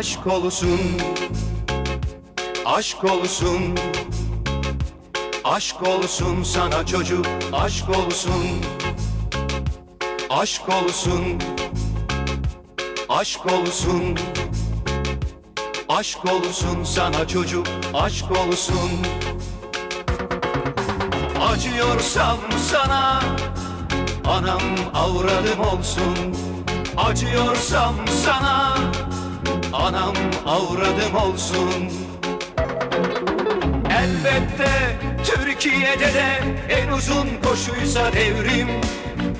Aşk olsun. Aşk olsun. Aşk olsun sana çocuk. Aşk olsun. Aşk olsun. Aşk olsun. Aşk olsun sana çocuk. Aşk olsun. Acıyorsam sana Anam avradım olsun. Acıyorsam sana avradım olsun. Elbette Türkiye'de de en uzun koşuysa devrim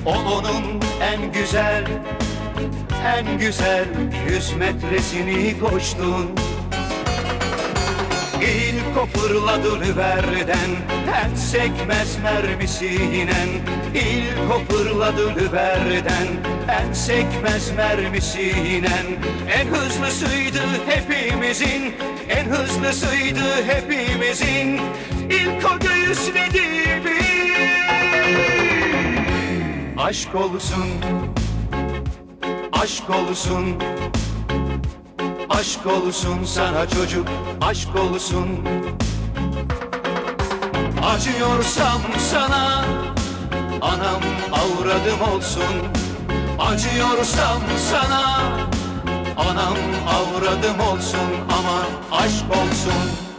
O onun en güzel, en güzel yüz metresini koştun. İlk o fırladı Lüber'den En sekmez mermisinen İlk o fırladı Lüber'den En sekmez mermisinen En hızlısıydı hepimizin En hızlısıydı hepimizin. İlk o göğüsledi bir Aşk olsun Aşk olsun. Aşk olsun sana çocuk, aşk olsun. Acıyorsam sana, anam avradım olsun. Acıyorsam sana, anam avradım olsun Ama aşk olsun